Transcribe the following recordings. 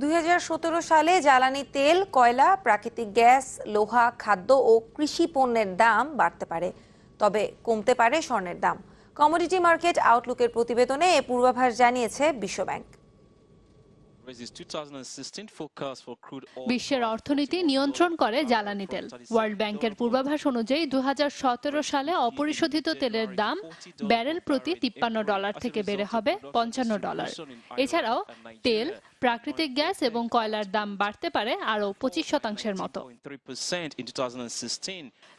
দুই হাজার সতেরো সালে জ্বালানি তেল, কয়লা, প্রাকৃতিক গ্যাস, লোহা, খাদ্য ও কৃষি পণ্যের দাম বাড়তে পারে, তবে কমতে পারে স্বর্ণের দাম। কমোডিটি মার্কেট আউটলুকের প্রতিবেদনে এ পূর্বাভাস জানিয়েছে বিশ্বব্যাংক। বিশ্বের অর্থনীতি নিয়ন্ত্রণ করে জ্বালানি তেল। ওয়ার্ল্ড ব্যাংকের পূর্বাভাস অনুযায়ী দু হাজার সতেরো সালে অপরিশোধিত তেলের দাম ব্যারেল প্রতি তিপ্পান্ন ডলার থেকে বেড়ে হবে পঞ্চান্ন ডলার এছাড়াও তেল প্রাকৃতিক গ্যাস এবং কয়লার দাম বাড়তে পারে আরও পঁচিশ শতাংশের মতো।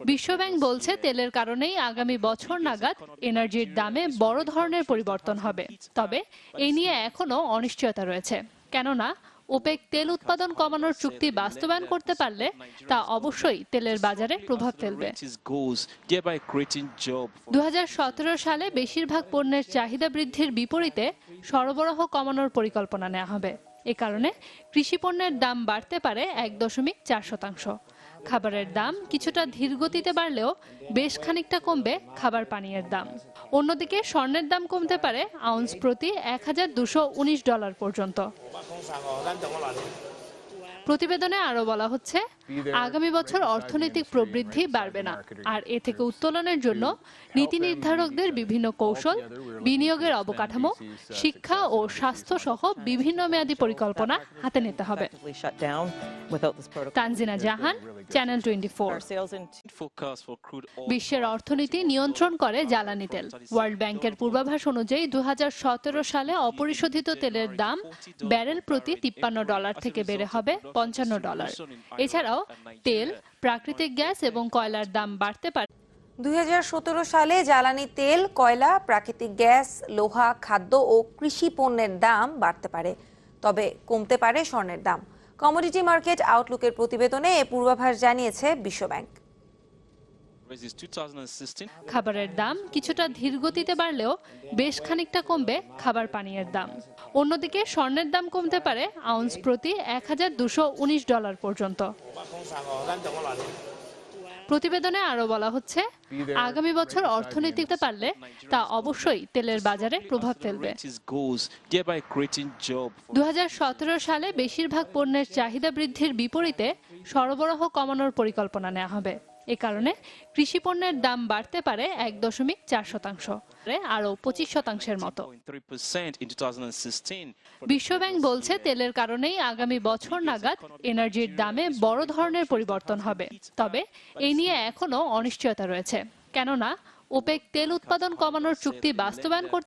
বিশ্বব্যাংক বলছে তেলের কারণেই আগামী বছর নাগাদ এনার্জির দামে বড় ধরনের পরিবর্তন হবে। তবে এই নিয়ে এখনও অনিশ্চয়তা রয়েছে। কেননা ওপেক তেল উৎপাদন কমানোর চুক্তি বাস্তবায়ন করতে পারলে তা অবশ্যই তেলের বাজারে প্রভাব ফেলবে। দু হাজার সতেরো সালে বেশিরভাগ পণ্যের চাহিদা বৃদ্ধির বিপরীতে সরবরাহ কমানোর পরিকল্পনা নেওয়া হবে। এ কারণে কৃষি পণ্যের দাম বাড়তে পারে এক দশমিক চার শতাংশ। খাবারের দাম কিছুটা ধীরগতিতে বাড়লেও বেশ খানিকটা কমবে খাবার পানীয়ের দাম। অন্যদিকে স্বর্ণের দাম কমতে পারে আউন্স প্রতি এক ডলার পর্যন্ত। প্রতিবেদনে আরও বলা হচ্ছে আগামী বছর অর্থনৈতিক প্রবৃদ্ধি বাড়বে না। আর এ থেকে উত্তোলনের জন্য নীতি নির্ধারকদের বিভিন্ন কৌশল বিনিয়োগের অবকাঠামো শিক্ষা ও স্বাস্থ্য সহ বিভিন্ন মেয়াদী পরিকল্পনা হাতে নিতে হবে. তানজিনা জাহান চ্যানেল টোয়েন্টি বিশ্বের অর্থনীতি নিয়ন্ত্রণ করে জ্বালানি তেল। ওয়ার্ল্ড ব্যাংকের পূর্বাভাস অনুযায়ী দু হাজার সতেরো সালে অপরিশোধিত তেলের দাম ব্যারেল প্রতি তিপ্পান্ন ডলার থেকে বেড়ে হবে। পঞ্চান্ন ডলার। এছাড়াও তেল প্রাকৃতিক গ্যাস এবং কয়লার দাম বাড়তে পারে। দুই সালে জ্বালানি তেল কয়লা প্রাকৃতিক গ্যাস লোহা খাদ্য ও কৃষি পণ্যের দাম বাড়তে পারে। তবে কমতে পারে স্বর্ণের দাম। কমোডিটি মার্কেট আউটলুকের প্রতিবেদনে এ পূর্বাভাস জানিয়েছে বিশ্বব্যাংক। খাবারের দাম কিছুটা ধীরগতিতে বাড়লেও বেশ খানিকটা কমবে খাবার পানীয়ের দাম। অন্যদিকে স্বর্ণের দাম কমতে পারে আউন্স প্রতি এক ডলার পর্যন্ত। প্রতিবেদনে আরও বলা হচ্ছে, আগামী বছর অর্থনীতিতে পারলে তা অবশ্যই তেলের বাজারে প্রভাব ফেলবে। দু হাজার সতেরো সালে বেশিরভাগ পণ্যের চাহিদা বৃদ্ধির বিপরীতে সরবরাহ কমানোর পরিকল্পনা নেওয়া হবে। এ কারণে কৃষি পণ্যের দাম বাড়তে পারে এক দশমিক চার শতাংশ আরও পঁচিশ শতাংশের মতো। বিশ্বব্যাংক বলছে তেলের কারণেই আগামী বছর নাগাদ এনার্জির দামে বড় ধরনের পরিবর্তন হবে। তবে এই নিয়ে এখনও অনিশ্চয়তা রয়েছে। কেননা ওপেক তেল উৎপাদন কমানোর চুক্তি বাস্তবায়ন করতে